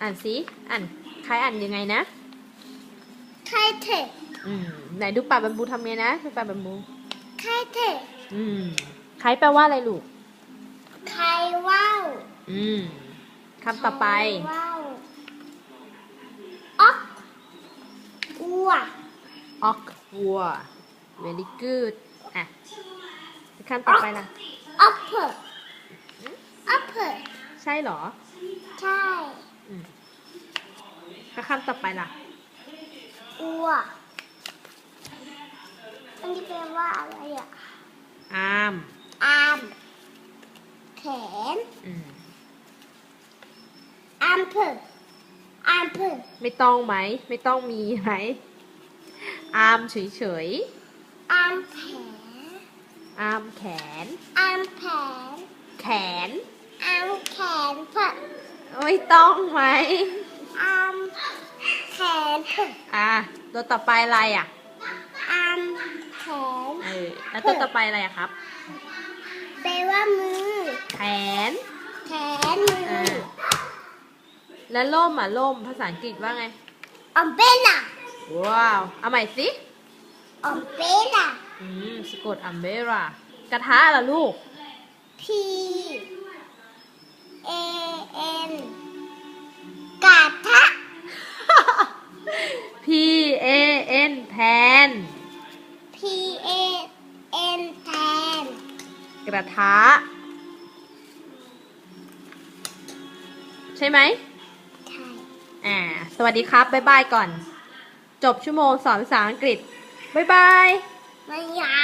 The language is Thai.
อ่านสิอ่านคล้ายอ่านยังไงนะไข่เทะอืมไหนดูปากบัมบูทำไงนะดูปากบัมบูไข่เทะอืมคล้ายแปลว่าอะไรลูกไข่ว่าวอืมคำต่อไปไข่ว่าวออกอัวออกวัว very good อะคำต่อไปล่ะออปเปอร์ออปเปอร์ใช่เหรอ ใช่อืม แล้วคำต่อไปล่ะ อัวอันนี้แปลว่าอะไรอะ อาร์มอาร์มแขนอืมอาร์มเพอร์อาร์มเพอร์ไม่ต้องไหม ไม่ต้องมีไหม อาร์มเฉยอาร์มแขนๆ อาร์มแขน อาร์มแขนแขน อาร์มแขนเพอร์ ไม่ต้องไหมอาร์มแขนเพอร์อะตัวต่อไปอะไรอะอาร์มแขนเออแล้วตัวต่อไปอะไรอะครับแปลว่ามือ แขน แขนมือ่าอแล้วล่มอะล่มภาษาอังกฤษว่าไงอมเบล่าว้าว เอาใหม่สิอมเบล่าอืมสะกดอัมเบรากระทะล่ะลูก P กระทะ ใช่ไหมใช่อ่า สวัสดีครับบ๊ายบายก่อน จบชั่วโมงสอนภาษาอังกฤษบ๊ายบายมันยา